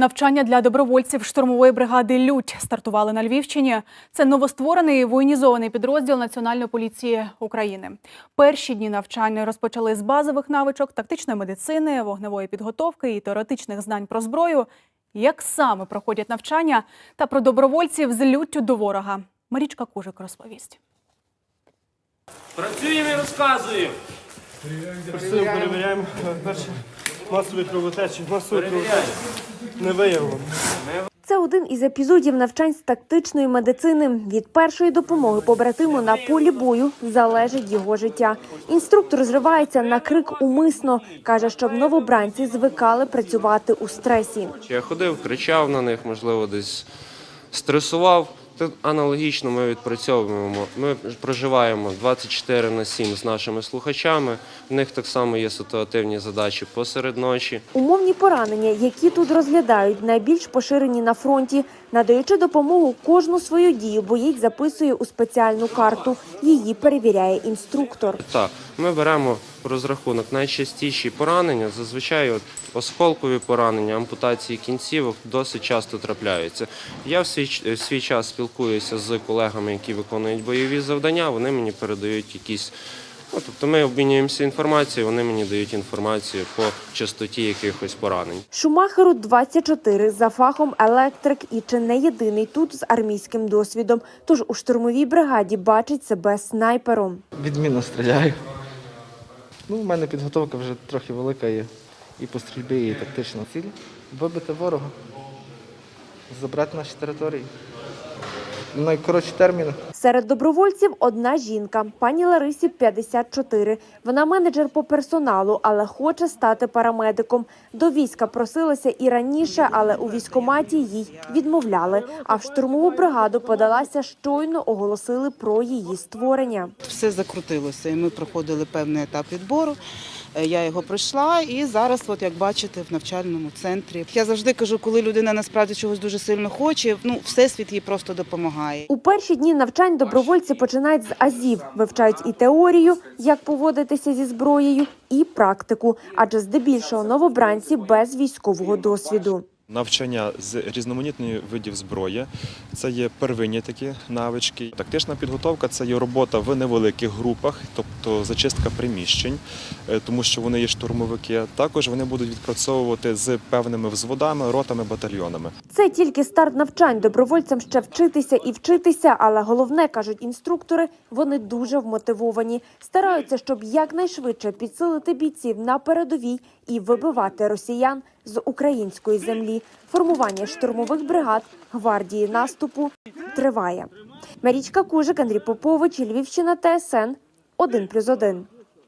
Навчання для добровольців штурмової бригади Лють стартували на Львівщині. Це новостворений воєнізований підрозділ Національної поліції України. Перші дні навчання розпочали з базових навичок, тактичної медицини, вогневої підготовки і теоретичних знань про зброю. Як саме проходять навчання та про добровольців з люттю до ворога. Марічка Кужик розповість. Працюємо і розказуємо. Працюємо, перевіряємо е, перше масові кровотечі. Масові кровотечі не виявлено. Це один із епізодів навчань з тактичної медицини. Від першої допомоги побратиму на полі бою залежить його життя. Інструктор зривається на крик умисно. каже, щоб новобранці звикали працювати у стресі. Я ходив, кричав на них, можливо, десь стресував. Та Аналогічно ми відпрацьовуємо. Ми проживаємо 24 на 7 з нашими слухачами. В них так само є ситуативні задачі посеред ночі. Умовні поранення, які тут розглядають, найбільш поширені на фронті. Надаючи допомогу, кожну свою дію боєць записує у спеціальну карту. Її перевіряє інструктор. Так, ми беремо розрахунок найчастіші поранення. Зазвичай от осколкові поранення, ампутації кінцівок досить часто трапляються. Я в свій, в свій час спілкуюся з колегами, які виконують бойові завдання. Вони мені передають якісь. Ну, тобто ми обмінюємося інформацією, вони мені дають інформацію по частоті якихось поранень. Шумахеру 24, за фахом електрик і чи не єдиний тут з армійським досвідом. Тож у штурмовій бригаді бачить себе снайпером. Відмінно стріляю. Ну, у мене підготовка вже трохи велика є. І по стрільбі, і тактична ціль. Вибити ворога, забрати наші території. Найкоротші терміни. Серед добровольців одна жінка, пані Ларисі 54. Вона менеджер по персоналу, але хоче стати парамедиком. До війська просилася і раніше, але у військкоматі їй відмовляли. А в штурмову бригаду подалася щойно оголосили про її створення. все закрутилося, і ми проходили певний етап відбору. Е, Я його пройшла, і зараз, от як бачите, в навчальному центрі. Я завжди кажу, коли людина насправді чогось дуже сильно хоче, ну всесвіт їй просто допомагає. У перші дні навчань добровольці починають з азів, вивчають і теорію, як поводитися зі зброєю, і практику, адже здебільшого новобранці без військового досвіду. Навчання з різноманітних видів зброї це є первинні такі навички. Тактична підготовка це є робота в невеликих групах, тобто зачистка приміщень, е, тому що вони є штурмовики. Також вони будуть відпрацьовувати з певними взводами, ротами, батальйонами. Це тільки старт навчань. Добровольцям ще вчитися і вчитися, але головне кажуть інструктори, вони дуже вмотивовані. Стараються, щоб якнайшвидше підсилити бійців на передовій і вибивати росіян з української землі. Формування штурмових бригад гвардії наступу триває. Марічка Кужик, Андрій Попович, Львівщина, ТСН 1+,1.